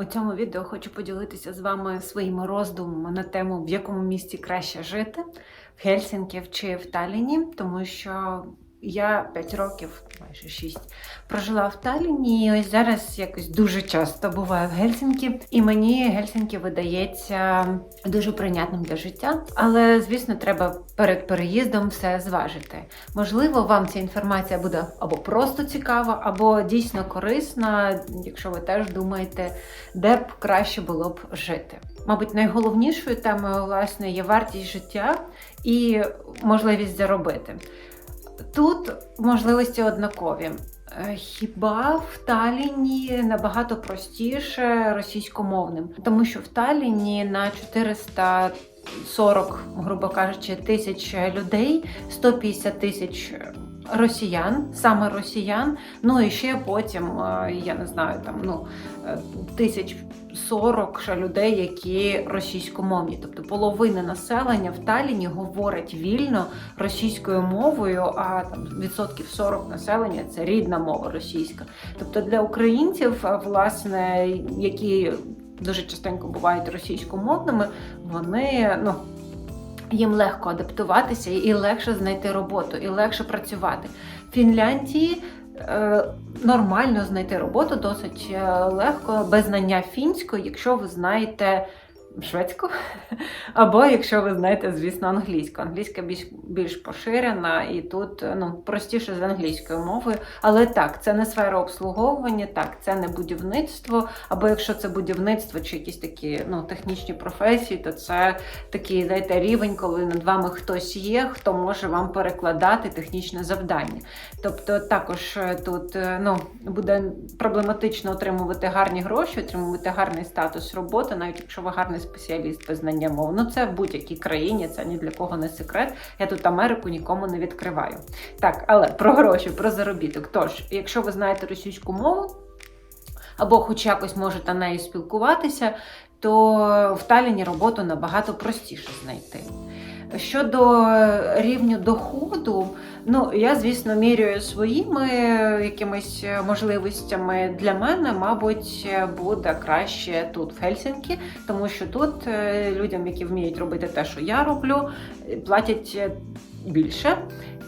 У цьому відео хочу поділитися з вами своїми роздумами на тему, в якому місті краще жити в Хельсінків чи в Талліні, тому що я 5 років, майже 6, прожила в Талліні, і ось зараз якось дуже часто буваю в Гельсінкі, і мені Гельсінкі видається дуже прийнятним для життя. Але, звісно, треба перед переїздом все зважити. Можливо, вам ця інформація буде або просто цікава, або дійсно корисна, якщо ви теж думаєте, де б краще було б жити. Мабуть, найголовнішою темою власне є вартість життя і можливість заробити. Тут можливості однакові. Е, Хіба в Талліні набагато простіше російськомовним, тому що в Талліні на 440, грубо кажучи, тисяч людей 150 тисяч росіян, саме росіян. Ну і ще потім, е, я не знаю, там ну е, тисяч 40 ще людей, які російськомовні, тобто половина населення в Талліні говорить вільно російською мовою, а там відсотків 40 населення це рідна мова російська. Тобто для українців, власне, які дуже частенько бувають російськомовними, вони ну. Їм легко адаптуватися і легше знайти роботу, і легше працювати. В Фінляндії е, нормально знайти роботу досить е, легко, без знання фінської, якщо ви знаєте шведську, або якщо ви знаєте, звісно, англійську. Англійська більш, більш поширена і тут ну, простіше з англійською мовою. Але так, це не сфера обслуговування, так, це не будівництво, або якщо це будівництво чи якісь такі ну, технічні професії, то це такий знаєте, рівень, коли над вами хтось є, хто може вам перекладати технічне завдання. Тобто також е, тут е, ну, буде проблематично отримувати гарні гроші, отримувати гарний статус роботи, навіть якщо ви гарний спеціаліст без знання мов. Ну це в будь-якій країні, це ні для кого не секрет. Я тут Америку нікому не відкриваю. Так, але про гроші, про заробіток. Тож, якщо ви знаєте російську мову, або хоч якось можете нею спілкуватися, то в Таліні роботу набагато простіше знайти. Щодо рівню доходу, ну я звісно міряю своїми якимись можливостями. Для мене, мабуть, буде краще тут, в Хельсінкі, тому що тут е, людям, які вміють робити те, що я роблю, платять більше.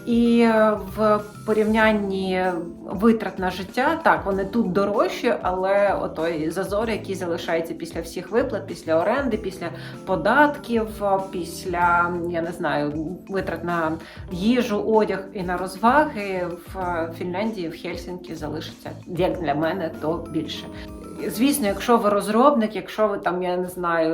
І е, в порівнянні витрат на життя, так, вони тут дорожчі, але отой зазор, який залишається після всіх виплат, після оренди, після податків, після я не знаю, витрат на їжу, одяг і на розваги в Фінляндії, в Хельсінкі залишиться як для мене, то більше. Звісно, якщо ви розробник, якщо ви там, я не знаю,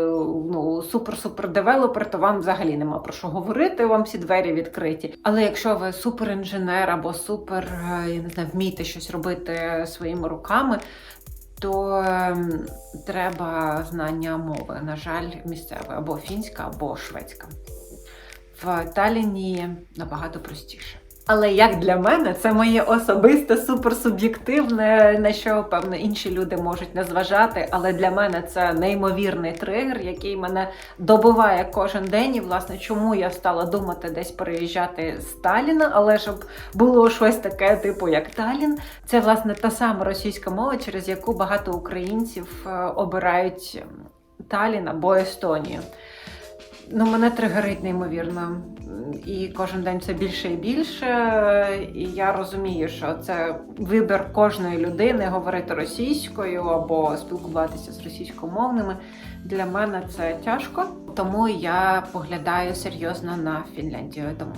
ну супер-супер девелопер, то вам взагалі нема про що говорити, вам всі двері відкриті. Але якщо ви суперінженер або супер, е, я не знаю, вмієте щось робити своїми руками, то ем, треба знання мови. На жаль, місцевої або фінська, або шведська. В Таліні набагато простіше. Але як для мене, це моє особисте суперсуб'єктивне, на що певно інші люди можуть не зважати. Але для мене це неймовірний тригер, який мене добиває кожен день. І власне, чому я стала думати десь переїжджати з Таліна, але щоб було щось таке, типу як Талін. Це власне та сама російська мова, через яку багато українців е, обирають Талін або Естонію. Ну, мене тригерить неймовірно. І кожен день це більше і більше. І я розумію, що це вибір кожної людини говорити російською або спілкуватися з російськомовними. Для мене це тяжко, тому я поглядаю серйозно на Фінляндію. Тому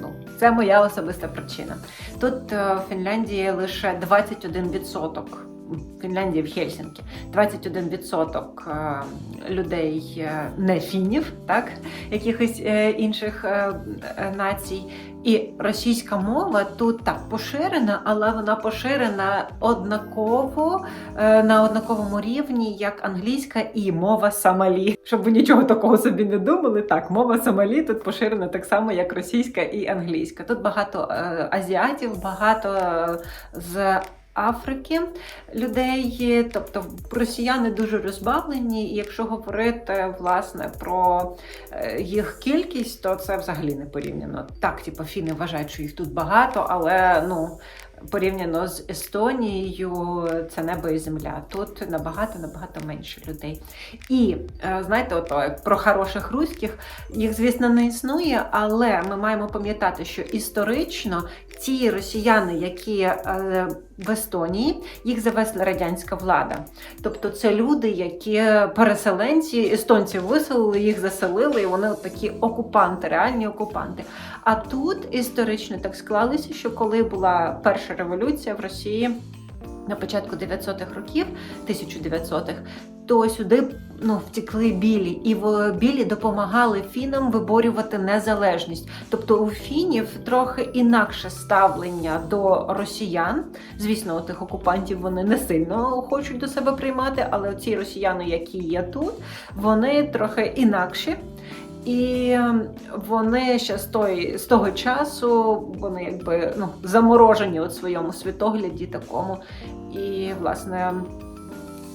ну, це моя особиста причина. Тут е, в Фінляндії лише 21%. Фінляндії в Хельсінкі 21% е, людей е, не фінів, так якихось е, інших націй. І російська мова тут так поширена, але вона поширена однаково на однаковому рівні, як англійська і мова Сомалі. Щоб ви нічого такого собі не думали. Так, мова Сомалі тут поширена так само, як російська і англійська. Тут багато азіатів, багато з Африки людей, тобто росіяни дуже розбавлені, і якщо говорити власне про е, їх кількість, то це взагалі не порівняно. Так, типу, фіни вважають, що їх тут багато, але ну порівняно з Естонією, це небо і земля. Тут набагато набагато менше людей. І е, знаєте, як про хороших руських їх, звісно, не існує, але ми маємо пам'ятати, що історично ті росіяни, які е, в Естонії, їх завезла радянська влада. Тобто це люди, які переселенці, естонці виселили, їх заселили, і вони от такі окупанти, реальні окупанти. А тут історично так склалося, що коли була перша революція в Росії на початку 900-х років, 1900-х, то сюди ну, втекли білі, і в білі допомагали фінам виборювати незалежність. Тобто у фінів трохи інакше ставлення до росіян. Звісно, тих окупантів вони не сильно хочуть до себе приймати, але ці росіяни, які є тут, вони трохи інакші. І вони ще з той з того часу вони якби ну заморожені у своєму світогляді такому. І власне.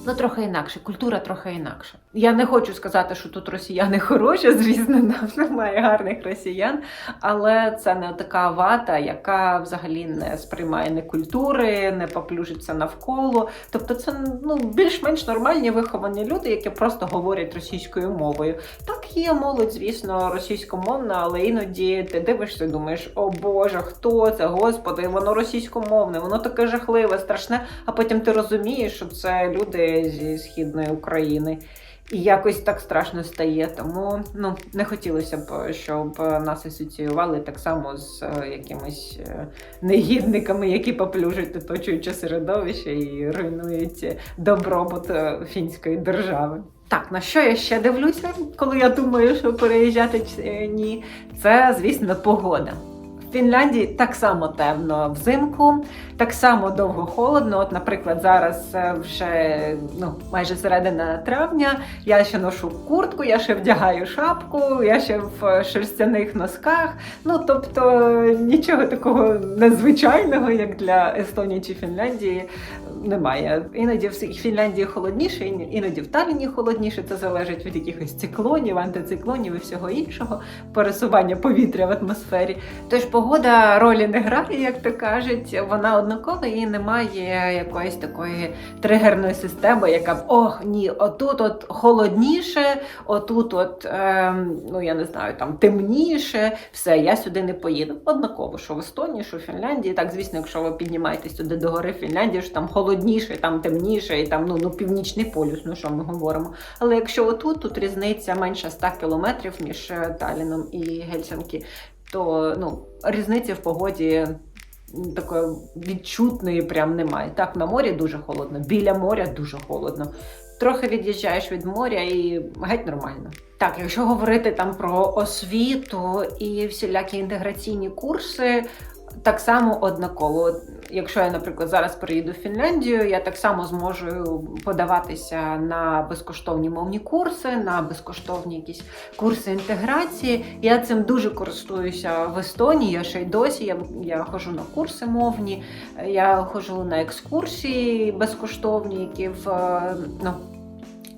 Ну, трохи інакше, культура трохи інакша. Я не хочу сказати, що тут росіяни хороші, звісно, нам немає гарних росіян, але це не така вата, яка взагалі не сприймає не культури, не поплюжиться навколо. Тобто, це ну більш-менш нормальні виховані люди, які просто говорять російською мовою. Так є молодь, звісно, російськомовна, але іноді ти дивишся, думаєш, о Боже, хто це? Господи, воно російськомовне, воно таке жахливе, страшне. А потім ти розумієш, що це люди зі східної України. І якось так страшно стає. Тому ну не хотілося б, щоб нас асоціювали так само з е, якимись е, негідниками, які поплюжать оточуюче середовище і руйнують добробут е, фінської держави. Так, на що я ще дивлюся, коли я думаю, що переїжджати чи ні, це звісно погода. В Фінляндії так само темно взимку, так само довго холодно. От, наприклад, зараз е, вже ну, майже середина травня. Я ще ношу куртку, я ще вдягаю шапку, я ще в шерстяних носках. Ну тобто нічого такого незвичайного, як для Естонії чи Фінляндії, немає. Іноді в Фінляндії холодніше, іноді в Талліні холодніше. Це залежить від якихось циклонів, антициклонів і всього іншого, пересування повітря в атмосфері. Тож погода ролі не грає, як то кажуть. Вона однакова і немає якоїсь такої тригерної системи, яка б ох ні, отут от холодніше, отут, от е, ну я не знаю, там темніше. Все, я сюди не поїду. Однаково, що в Естонії, що в Фінляндії. Так, звісно, якщо ви піднімаєтесь туди до гори Фінляндії, що там холодніше, там темніше, і там ну, ну північний полюс, ну що ми говоримо. Але якщо отут, тут різниця менше 100 кілометрів між е, Таліном і Гельсінкі, то ну, різниці в погоді такої відчутної прям немає. Так, на морі дуже холодно, біля моря дуже холодно. Трохи від'їжджаєш від моря і геть нормально. Так, якщо говорити там про освіту і всілякі інтеграційні курси, так само однаково. Якщо я, наприклад, зараз переїду в Фінляндію, я так само зможу подаватися на безкоштовні мовні курси, на безкоштовні якісь курси інтеграції. Я цим дуже користуюся в Естонії. Я ще й досі. Я я ходжу на курси мовні, я ходжу на екскурсії безкоштовні, які в ну,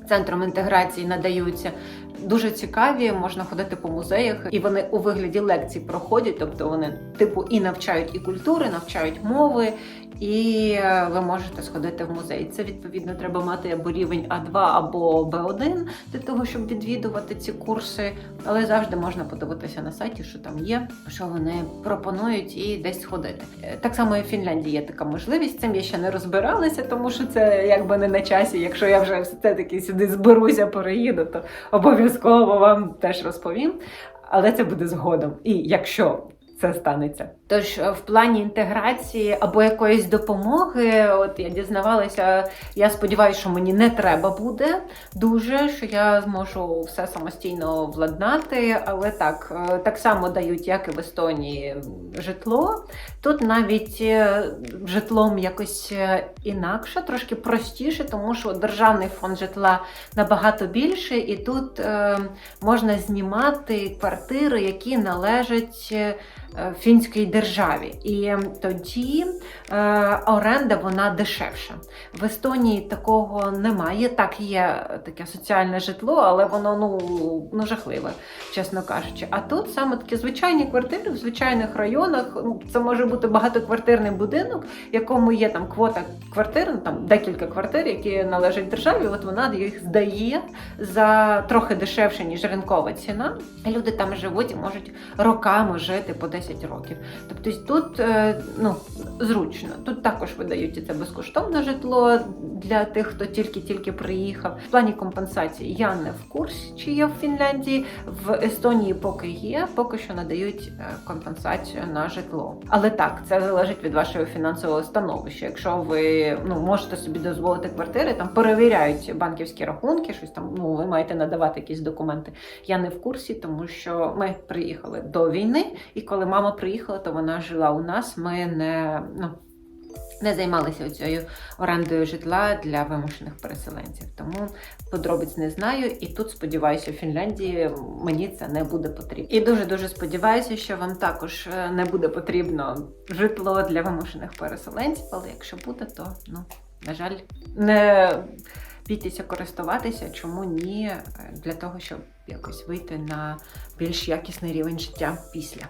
центром інтеграції надаються дуже цікаві, можна ходити по музеях, і вони у вигляді лекцій проходять, тобто вони типу і навчають і культури, навчають мови, і е, ви можете сходити в музей. Це відповідно треба мати або рівень А2 або Б1 для того, щоб відвідувати ці курси. Але завжди можна подивитися на сайті, що там є, що вони пропонують, і десь сходити. Е, так само і в Фінляндії є така можливість. Цим я ще не розбиралася, тому що це якби не на часі. Якщо я вже все таки сюди зберуся, переїду, то обов'язково вам теж розповім. Але це буде згодом. І якщо це станеться. Тож е, в плані інтеграції або якоїсь допомоги, от я дізнавалася, я сподіваюся, що мені не треба буде дуже, що я зможу все самостійно владнати, але так, е, так само дають, як і в Естонії, житло. Тут навіть е, житлом якось інакше, трошки простіше, тому що державний фонд житла набагато більше, і тут можна знімати квартири, які належать фінській державі. І тоді е, оренда вона дешевша. В Естонії такого немає. Так, є таке соціальне житло, але воно ну, ну жахливе, чесно кажучи. А тут саме такі звичайні квартири в звичайних районах. Ну, Це може бути багатоквартирний будинок, в якому є там квота квартир, ну, там декілька квартир, які належать державі. От вона їх здає за трохи дешевше, ніж ринкова ціна. Люди там живуть і можуть роками жити по 10 років. Тобто тут е, ну, зручно. Тут також видають це безкоштовне житло для тих, хто тільки-тільки приїхав. В плані компенсації я не в курсі, чи є в Фінляндії. В Естонії поки є, поки що надають е, компенсацію на житло. Але так, це залежить від вашого фінансового становища. Якщо ви ну, можете собі дозволити квартири, там перевіряють банківські рахунки, щось там, ну ви маєте надавати якісь документи. Я не в курсі, тому що ми приїхали до війни, і коли мама приїхала, то вона жила у нас. Ми не ну. Не займалися цією орендою житла для вимушених переселенців, тому подробиць не знаю. І тут сподіваюся, в Фінляндії мені це не буде потрібно. І дуже дуже сподіваюся, що вам також е, не буде потрібно житло для вимушених переселенців. Але якщо буде, то ну на жаль, не бійтеся користуватися, чому ні, для того, щоб якось вийти на більш якісний рівень життя після.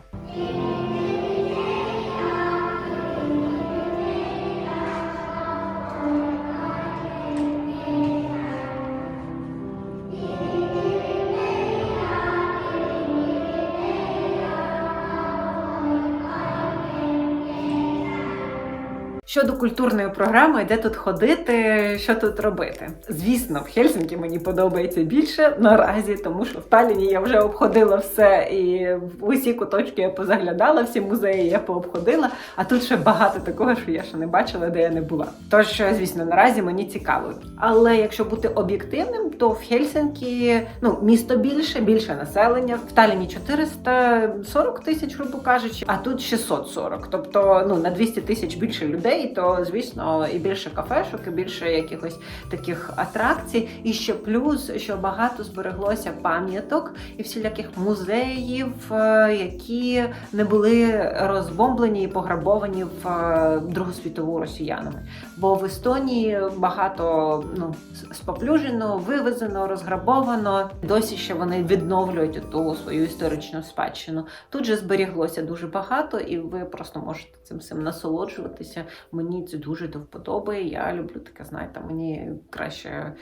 Щодо культурної програми, де тут ходити, що тут робити. Звісно, в Хельсинкі мені подобається більше наразі, тому що в Талліні я вже обходила все і в усі куточки я позаглядала, всі музеї я пообходила. А тут ще багато такого, що я ще не бачила, де я не була. Тож, звісно, наразі мені цікаво. Але якщо бути об'єктивним, то в Хельсинкі ну місто більше, більше населення. В Талліні 440 тисяч, грубо кажучи, а тут 640. Тобто ну на 200 тисяч більше людей то звісно і більше кафешок, і більше якихось таких атракцій. І ще плюс, що багато збереглося пам'яток і всіляких музеїв, е, які не були розбомблені і пограбовані в е, Другу світову росіянами. Бо в Естонії багато ну споплюжено, вивезено, розграбовано. Досі ще вони відновлюють ту свою історичну спадщину. Тут же зберіглося дуже багато, і ви просто можете цим всім насолоджуватися. Мені це дуже до вподоби. Я люблю таке, знаєте, мені краще е,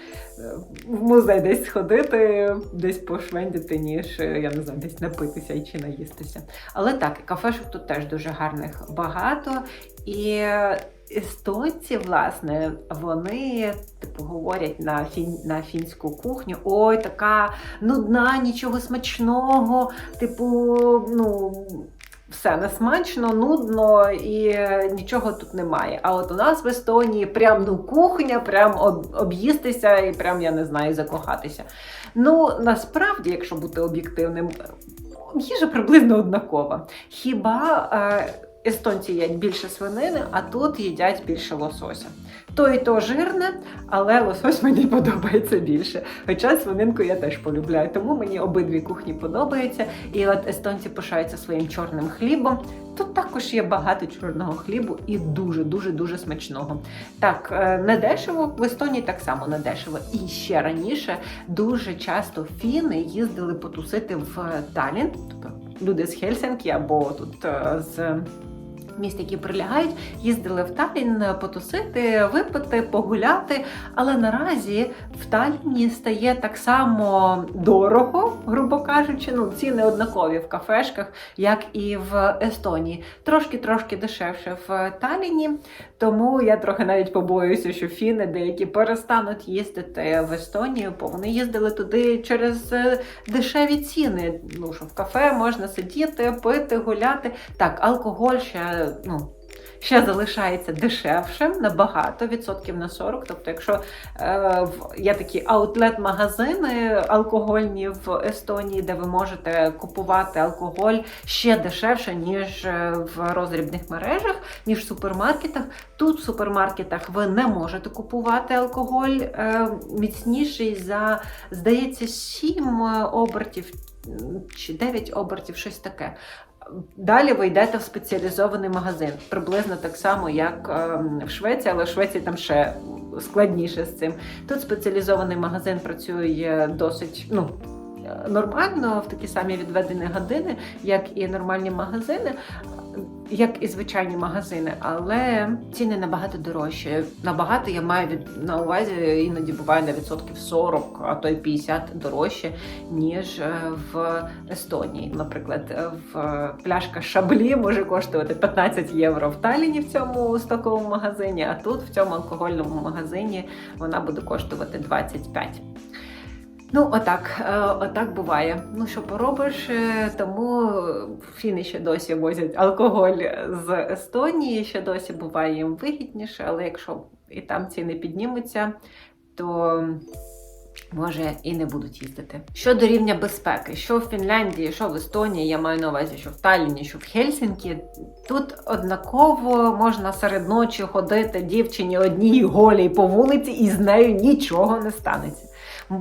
в музей десь сходити, десь пошвендити, ніж е, я не знаю, десь напитися чи наїстися. Але так, кафешок тут теж дуже гарних багато. І естонці, власне, вони типу говорять на фін, на фінську кухню: ой, така нудна, нічого смачного, типу, ну все несмачно, нудно і нічого тут немає. А от у нас в Естонії прям ну кухня, прям об'їстися і прям я не знаю закохатися. Ну насправді, якщо бути об'єктивним, їжа приблизно однакова. Хіба е, естонці їдять більше свинини, а тут їдять більше лосося. То і то жирне, але лосось мені подобається більше. Хоча свининку я теж полюбляю, тому мені обидві кухні подобаються. І от естонці пишаються своїм чорним хлібом. Тут також є багато чорного хлібу і дуже-дуже дуже смачного. Так, е, не дешево, в Естонії так само не дешево. І ще раніше дуже часто фіни їздили потусити в Талін, тобто люди з Хельсинкі або тут е, з міст, які прилягають, їздили в Талін потусити, випити, погуляти. Але наразі в Таліні стає так само дорого, грубо кажучи, ну ціни однакові в кафешках, як і в Естонії. Трошки-трошки дешевше в Таліні. Тому я трохи навіть побоююся, що фіни деякі перестануть їздити в Естонію, бо вони їздили туди через е, дешеві ціни. Ну що в кафе можна сидіти, пити, гуляти. Так, алкоголь ще ну. Ще залишається дешевшим набагато відсотків на 40. Тобто, якщо е, є такі аутлет-магазини алкогольні в Естонії, де ви можете купувати алкоголь ще дешевше, ніж е, в розрібних мережах, ніж в супермаркетах. Тут в супермаркетах ви не можете купувати алкоголь е, міцніший за, здається, 7 обертів чи 9 обертів, щось таке. Далі ви йдете в спеціалізований магазин, приблизно так само, як ем, в Швеції, але в Швеції там ще складніше з цим. Тут спеціалізований магазин працює досить ну, е, нормально, в такі самі відведені години, як і нормальні магазини, як і звичайні магазини, але ціни набагато дорожчі. Набагато я маю від на увазі, іноді буває на відсотків 40, а то й 50 дорожче, ніж е, в Естонії. Наприклад, е, в пляшка шаблі може коштувати 15 євро в Талліні в цьому стоковому магазині, а тут в цьому алкогольному магазині вона буде коштувати 25. Ну, отак, е, отак буває. Ну, що поробиш, е, тому фіни ще досі возять алкоголь з Естонії, ще досі буває їм вигідніше, але якщо і там ціни піднімуться, то може і не будуть їздити. Щодо рівня безпеки, що в Фінляндії, що в Естонії, я маю на увазі, що в Талліні, що в Хельсінкі, тут однаково можна серед ночі ходити дівчині одній голій по вулиці, і з нею нічого не станеться.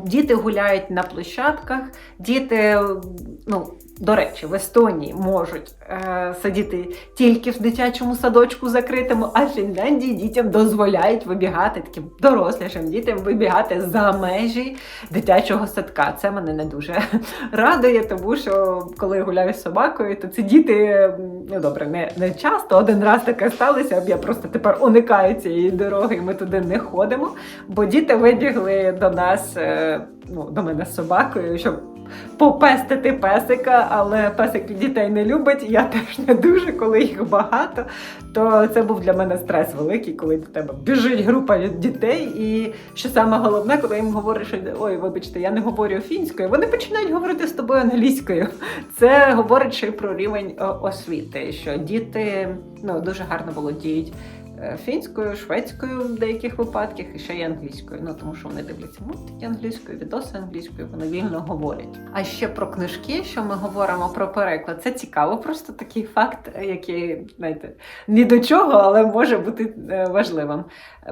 Діти гуляють на площадках, діти, ну, до речі, в Естонії можуть е, сидіти тільки в дитячому садочку закритому, а в Фінляндії дітям дозволяють вибігати таким дорослішим дітям вибігати за межі дитячого садка. Це мене не дуже радує, тому що коли я гуляю з собакою, то ці діти, ну добре, не, не часто. Один раз таке сталося, я просто тепер уникаю цієї дороги, і ми туди не ходимо, бо діти вибігли до нас. Е, ну, до мене з собакою, щоб попестити песика, але песик дітей не любить. Я теж не дуже, коли їх багато. То це був для мене стрес великий, коли до тебе біжить група дітей. І що саме головне, коли їм говориш, ой, вибачте, я не говорю фінською, вони починають говорити з тобою англійською. Це говорить ще про рівень освіти, що діти ну, дуже гарно володіють. Е, фінською, шведською в деяких випадках і ще й англійською. Ну тому що вони дивляться мультики англійською, відоси англійською, вони вільно говорять. А ще про книжки, що ми говоримо про переклад, це цікаво, просто такий факт, який знаєте, ні до чого, але може бути е, важливим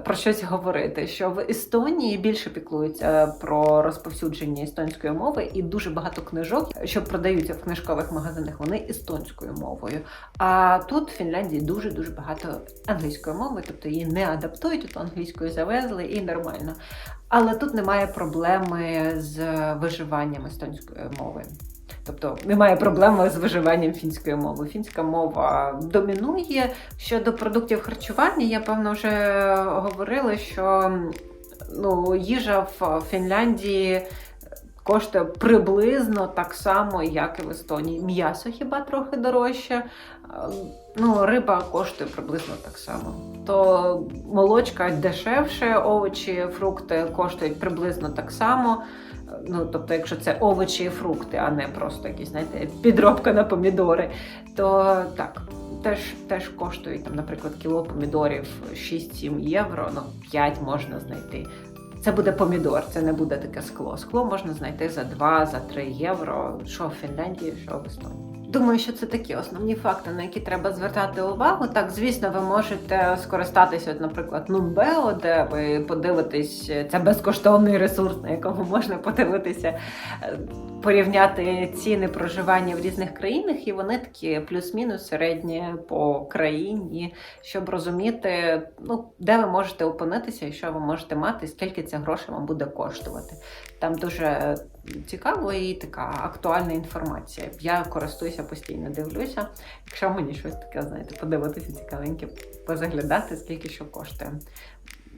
про щось говорити. Що в Естонії більше піклуються про розповсюдження естонської мови, і дуже багато книжок, що продаються в книжкових магазинах, вони естонською мовою. А тут в Фінляндії дуже дуже багато англійської мови, тобто її не адаптують, то англійською завезли і нормально. Але тут немає проблеми з виживанням естонської мови. Тобто немає проблеми з виживанням фінської мови. Фінська мова домінує. Щодо продуктів харчування, я певно вже говорила, що ну, їжа в Фінляндії коштує приблизно так само, як і в Естонії. М'ясо хіба трохи дорожче. Ну, риба коштує приблизно так само. То молочка дешевше, овочі, фрукти коштують приблизно так само. Ну, тобто, якщо це овочі і фрукти, а не просто якісь, знаєте, підробка на помідори, то так. Теж теж коштують, там, наприклад, кіло помідорів 6-7 євро, ну 5 можна знайти. Це буде помідор, це не буде таке скло. Скло можна знайти за 2-3 євро, що в Фінляндії, що в Естонії. Думаю, що це такі основні факти, на які треба звертати увагу. Так, звісно, ви можете скористатися, наприклад, Нумбео, де ви подивитесь, це безкоштовний ресурс, на якому можна подивитися, е, порівняти ціни проживання в різних країнах, і вони такі плюс-мінус середні по країні, щоб розуміти, ну, де ви можете опинитися і що ви можете мати, скільки це грошей вам буде коштувати. Там дуже цікаво і така актуальна інформація. Я користуюся постійно, дивлюся. Якщо мені щось таке, знаєте, подивитися цікавеньке, позаглядати, скільки що коштує.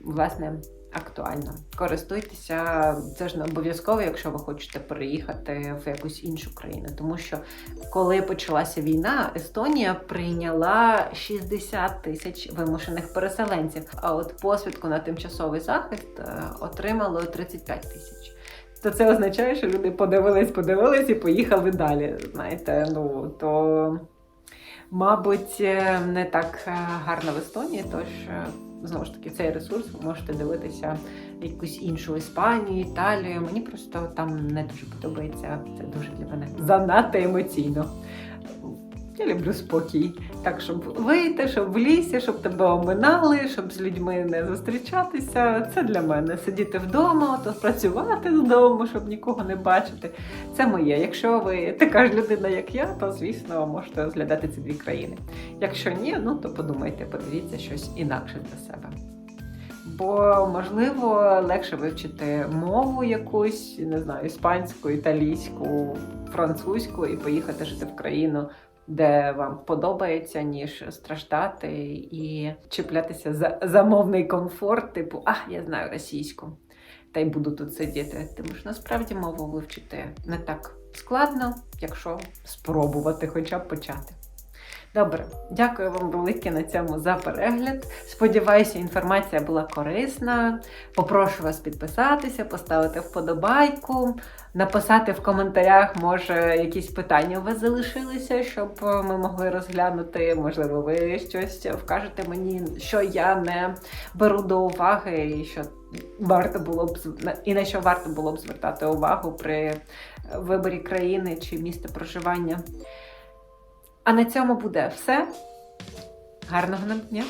Власне, актуально. Користуйтеся, це ж не обов'язково, якщо ви хочете переїхати в якусь іншу країну. Тому що коли почалася війна, Естонія прийняла 60 тисяч вимушених переселенців. А от посвідку на тимчасовий захист е, отримало 35 тисяч то це означає, що люди подивились, подивились і поїхали далі. Знаєте, ну то, мабуть, е, не так е, гарно в Естонії, тож. Е, знову ж таки, цей ресурс ви можете дивитися якусь іншу Іспанію, Італію. Мені просто там не дуже подобається. Це дуже для мене занадто емоційно. Я люблю спокій. Так, щоб вийти, щоб в лісі, щоб тебе оминали, щоб з людьми не зустрічатися. Це для мене. Сидіти вдома, то працювати з щоб нікого не бачити. Це моє. Якщо ви така ж людина, як я, то звісно можете розглядати ці дві країни. Якщо ні, ну то подумайте, подивіться щось інакше для себе. Бо можливо легше вивчити мову якусь, не знаю, іспанську, італійську, французьку і поїхати жити в країну, де вам подобається, ніж страждати і чіплятися за замовний комфорт, типу, а я знаю російську, та й буду тут сидіти. Тому що насправді мову вивчити не так складно, якщо спробувати хоча б почати. Добре, дякую вам велике на цьому за перегляд. Сподіваюся, інформація була корисна. Попрошу вас підписатися, поставити вподобайку, написати в коментарях, може, якісь питання у вас залишилися, щоб ми могли розглянути. Можливо, ви щось вкажете мені, що я не беру до уваги, і що варто було б і на що варто було б звертати увагу при виборі країни чи місця проживання. А на цьому буде все. Гарного нам дня!